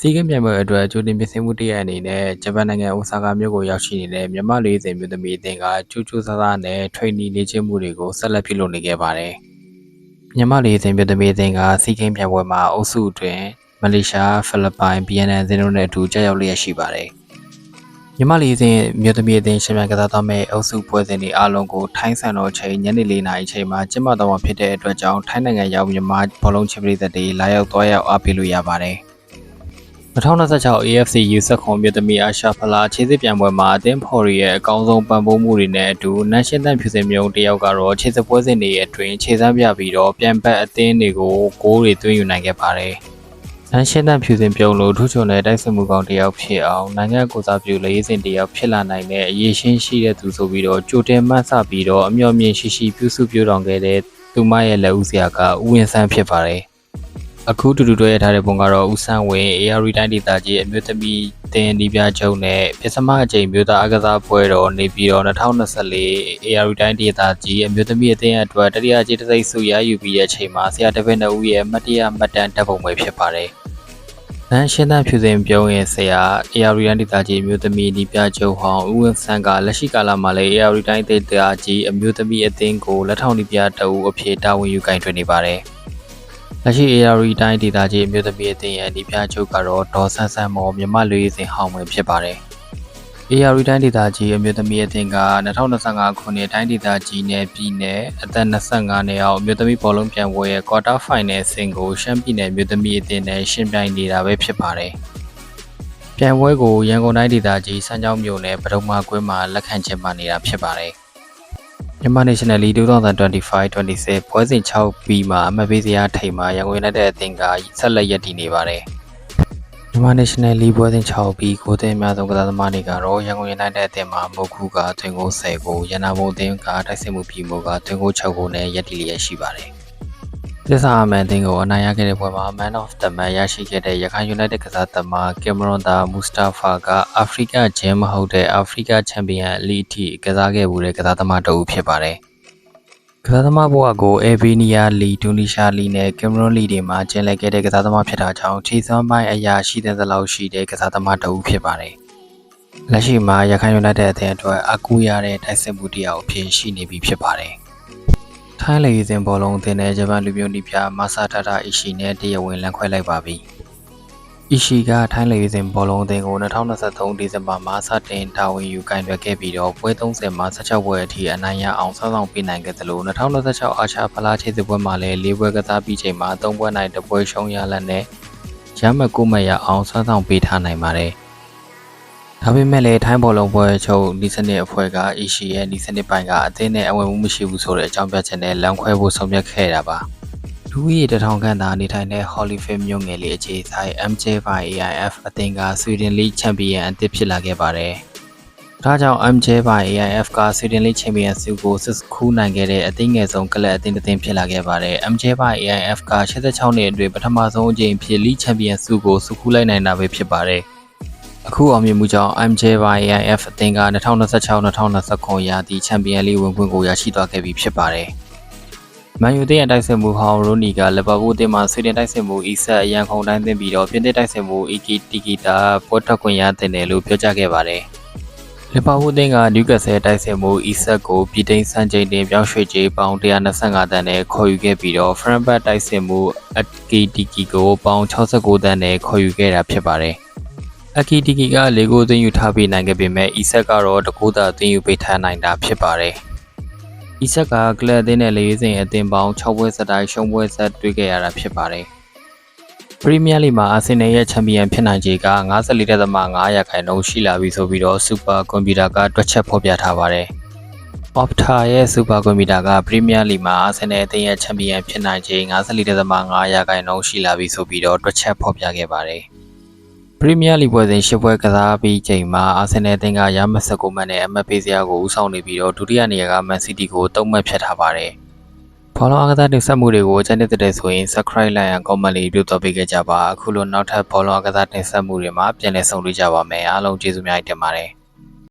စီးကင်းပြိုင်ပွဲအတွက်ကြိုတင်ပြင်ဆင်မှုတစ်ရက်အနေနဲ့ဂျပန်နိုင်ငံအိုဆာကာမြို့ကိုရောက်ရှိနေတဲ့မြန်မာလူ့အစဉ်မျိုးသမီးအသင်းကကြိုးကြိုးစားစားနဲ့ထိန်းနီလေ့ကျင့်မှုတွေကိုဆက်လက်ပြုလုပ်နေခဲ့ပါတယ်။မြန်မာလူ့အစဉ်မျိုးသမီးအသင်းကစီးကင်းပြိုင်ပွဲမှာအုပ်စုအတွင်းမလေးရှား၊ဖိလစ်ပိုင်၊ဗီယက်နမ်အသင်းတို့နဲ့အတူကြာရောက်လျက်ရှိပါတယ်။မြန်မာလူ့အစဉ်မျိုးသမီးအသင်းရှင်မြန်ကစားသွားမဲ့အုပ်စုပွဲစဉ်တွေအားလုံးကိုထိုင်းစံတော်ချိန်ညနေ၄နာရီချိန်မှာကျင်းပသွားမှာဖြစ်တဲ့အတွက်ကြောင့်ထိုင်းနိုင်ငံရောက်မြန်မာဘောလုံးချစ်ပရိသတ်တွေလာရောက်သွားရောက်အားပေးလို့ရပါတယ်။ 2026 AFC U19 မြို့သမီးအာရှဖလားခြေစစ်ပြိုင်ပွဲမှာအသင်းဖော်ရီရဲ့အကောင်းဆုံးပံ့ပိုးမှုတွေနဲ့အတူနန်ရှင်းတန်ဖြူစင်မြုံတယောက်ကတော့ခြေစစ်ပွဲစဉ်တွေအတွင်းခြေစမ်းပြပြီးတော့ပြန်ပတ်အသင်းတွေကိုဂိုးတွေသွင်းယူနိုင်ခဲ့ပါတယ်။နန်ရှင်းတန်ဖြူစင်ပြုံးလို့ထူးချွန်တဲ့တိုက်စစ်မှုကောင်တယောက်ဖြစ်အောင်နိုင်ငံကိုစားပြုလေးစင်တယောက်ဖြစ်လာနိုင်တဲ့အရေးရှင်းရှိတဲ့သူဆိုပြီးတော့ကြိုတင်မှတ်ဆပြီးတော့အမျှော်မြင်ရှိရှိပြုစုပြောင်းတော်ခဲ့တဲ့သူမရဲ့လက်ဦးစရာကဦးဝင်းဆန်းဖြစ်ပါတယ်။ အခုတူတူတွေ့ရထားတဲ့ပုံကတော့ဦးဆန်းဝင်း AR တိုင်းဒေသကြီးအမျိုးသမီးတင်ဒီပြချုပ်နဲ့ပြစမအကြိမ်မျိုးသားအကစားပွဲတော်နေပြည်တော်2024 AR တိုင်းဒေသကြီးအမျိုးသမီးအသင်းအတွက်တတိယကြေးတစိမ့်စုရယူပြီးတဲ့အချိန်မှာဆရာတပည့်နှစ်ဦးရဲ့မတ်တရမှတ်တမ်းတပ်ပုံပဲဖြစ်ပါတယ်။နန်းရှင်းသဖြူစင်ပြုံးရဲ့ဆရာ AR တိုင်းဒေသကြီးအမျိုးသမီးဒီပြချုပ်ဟောင်းဦးဝင်းဆန်းကလက်ရှိကာလမှာလည်း AR တိုင်းဒေသကြီးအမျိုးသမီးအသင်းကိုလက်ထောက်ဒီပြတအုပ်အဖြစ်တာဝန်ယူကင်ထွင်နေပါတယ်။ လက်ရှိ AR တိုင်းဒေသကြီးအမျိုးသမီးအသင်းရဲ့ဒီပြချုပ်ကတော့ဒေါ်ဆန်းဆန်းမော်မြမလူရေးစဉ်ဟောင်းဝင်ဖြစ်ပါတယ်။ AR တိုင်းဒေသကြီးအမျိုးသမီးအသင်းက2025ခုနှစ်တိုင်းဒေသကြီးနယ်ပြည်နယ်အသက်25နှစ်အောက်အမျိုးသမီးဘောလုံးပြိုင်ပွဲရဲ့ quarter final ဆင့်ကိုရှမ်းပြည်နယ်အမျိုးသမီးအသင်းနဲ့ရှင်ပြိုင်နေတာပဲဖြစ်ပါတယ်။ပြိုင်ပွဲကိုရန်ကုန်တိုင်းဒေသကြီးစမ်းချောင်းမြို့နယ်ပဒုံမာကွင်းမှာလက်ခံကျင်းပနေတာဖြစ်ပါတယ်။ မြန်မာ National League 2025-26ပွဲစဉ်6ပြီးမှအမတ်ပေးစရာထိမ်မှာရန်ကုန် United အသင်းကဆက်လက်ရည်တည်နေပါတယ်။မြန်မာ National League ပွဲစဉ်6ပြီးကိုယ်တင်အများဆုံးကစားသမားတွေကတော့ရန်ကုန် United အသင်းမှာမုတ်ခုကသွင်းကို10ကိုရန်နာဘုံအသင်းကတိုက်စစ်မှုပြည်မှုကသွင်းကို6ကိုနဲ့ရည်တည်လျက်ရှိပါတယ်။ သစ္စာအမှန်အသင်းကိုအနိုင်ရခဲ့တဲ့ပွဲမှာ Man of the Match ရရှိခဲ့တဲ့ရခိုင် United ကစားသမားကင်မရွန်သာမူစတာဖာကအာဖရိကဂျင်းမဟုတ်တဲ့အာဖရိကချန်ပီယံအလီအထိကစားခဲ့မှုတဲ့ကစားသမားတစ်ဦးဖြစ်ပါတယ်။ကစားသမားဘဝကိုအေဗီနီးယားလီဒူနီရှာလီနဲ့ကင်မရွန်လီတွေမှာကျင်းလည်ခဲ့တဲ့ကစားသမားဖြစ်တာကြောင့်ခြေစွမ်းပိုင်းအရာရှိတဲ့သလောက်ရှိတဲ့ကစားသမားတစ်ဦးဖြစ်ပါတယ်။လက်ရှိမှာရခိုင် United အသင်းအတွက်အကူရတဲ့တိုက်စစ်မှုတရားအဖြစ်ရှိနေပြီဖြစ်ပါတယ်။ ထိုင်းလေရင်ဘောလုံးအသင်းနဲ့ဂျပန်လူမျိုးနီးပြမာဆာတာတာအီရှီနဲ့တရဝင်လန်ခွဲလိုက်ပါပြီ။အီရှီကထိုင်းလေရင်ဘောလုံးအသင်းကို2023ဒီဇင်ဘာမှာစတင်တာဝန်ယူကင်တွယ်ခဲ့ပြီးတော့ပွဲ30မှာ16ပွဲအထိအနိုင်ရအောင်ဆောင်းဆောင်ပေးနိုင်ခဲ့သလို2026အာချာဖလားခြေစစ်ပွဲမှာလည်း၄ပွဲကစားပြီးချိန်မှာ3ပွဲနိုင်တပွဲရှုံးရလက်နဲ့ရမတ်ကိုမရအောင်ဆောင်းဆောင်ပေးထားနိုင်ပါတယ်။ ဒါပေမဲ့လည်းထိုင်းဘောလုံးပွဲချုပ်ဒီစနစ်အဖွဲ့ကအီရှီရဲ့ဒီစနစ်ပိုင်းကအသင်းနဲ့အဝင်မှုမရှိဘူးဆိုတဲ့အကြောင်းပြချက်နဲ့လမ်းခွဲဖို့ဆုံးဖြတ်ခဲ့တာပါလူဦးရေတထောင်ခန့်သာနေထိုင်တဲ့ Hollyfield မြို့ငယ်လေးအခြေဆိုင် MJ by AIF အသင်းက Sweden League Champion အသစ်ဖြစ်လာခဲ့ပါတယ်။ဒါကြောင့် MJ by AIF က Sweden League Champion ဆုကိုစစ်ခူးနိုင်ခဲ့တဲ့အသင်းငယ်ဆုံးကလပ်အသင်းတစ်သင်းဖြစ်လာခဲ့ပါတယ်။ MJ by AIF က86နှစ်အတွင်းပထမဆုံးအကြိမ်ဖြစ် League Champion ဆုကိုစုခူးလိုက်နိုင်တာပဲဖြစ်ပါတယ်။ အခုအောင်မြင်မှုကြောင့် MJ by AIF အသင်းက2026-2029ရာသီချန်ပီယံလိဝင်ခွင့်ကိုရရှိသွားခဲ့ပြီဖြစ်ပါတယ်။မန်ယူသင်းရဲ့တိုက်စစ်မှုဟောင်းရိုနီကလီဗာပူးအသင်းမှဆွေဒင်တိုက်စစ်မှုအီဆက်အရန်ခုံတိုင်းသွင်းပြီးတော့ပြင်သစ်တိုက်စစ်မှုအီကီတီကီတာပွဲထွက်ခွင့်ရတဲ့တယ်လို့ပြောကြားခဲ့ပါတယ်။လီဗာပူးအသင်းကနျူကက်ဆယ်တိုက်စစ်မှုအီဆက်ကိုပြည်သိမ်းစံချိန်တင်ပြောင်းရွှေ့ကြေးပေါင်း125တန်းနဲ့ခေါ်ယူခဲ့ပြီးတော့ဖရန်ဘတ်တိုက်စစ်မှုအကီတီကီကိုပေါင်း69တန်းနဲ့ခေါ်ယူခဲ့တာဖြစ်ပါတယ်။ အကီတီကီကလေကိုသိမ်းယူထားပြီးနိုင်ခဲ့ပေမဲ့အီဆက်ကတော့တကူတာသိမ်းယူပေးထားနိုင်တာဖြစ်ပါတယ်။အီဆက်ကကလပ်အသင်းနဲ့လေရေးစဉ်အသင်းပေါင်း6ပွဲဆက်တိုင်းရှုံးပွဲဆက်တွေ့ခဲ့ရတာဖြစ်ပါတယ်။ပရီးမီးယားလိမှာအာဆင်နယ်ရဲ့ချန်ပီယံဖြစ်နိုင်ခြေက54.5ရာခိုင်နှုန်းရှိလာပြီဆိုပြီးတော့စူပါကွန်ပျူတာကတွက်ချက်ဖော်ပြထားပါတယ်။ Opta ရဲ့စူပါကွန်ပျူတာကပရီးမီးယားလိမှာအာဆင်နယ်အသင်းရဲ့ချန်ပီယံဖြစ်နိုင်ခြေ54.5ရာခိုင်နှုန်းရှိလာပြီဆိုပြီးတော့တွက်ချက်ဖော်ပြခဲ့ပါတယ်။ ပရီးမီးယားလိပွဲစဉ်၈ပွဲကစားပြီးချိန်မှာအာဆင်နယ်အသင်းကရမတ်19မှတ်နဲ့အမှတ်ပေးစရာကိုဦးဆောင်နေပြီးတော့ဒုတိယနေရာကမန်စီးတီးကို၃မှတ်ဖြတ်ထားပါတယ်။ဘောလုံးအားကစားတင်ဆက်မှုတွေကိုအကြမ်းတဲ့ဆိုရင် subscribe လိုက်အောင် comment လေးပြုလုပ်ပေးခဲ့ကြပါအခုလိုနောက်ထပ်ဘောလုံးအားကစားတင်ဆက်မှုတွေမှာပြန်လည်ဆုံတွေ့ကြပါမယ်အားလုံးကျေးဇူးများတင်ပါတယ်။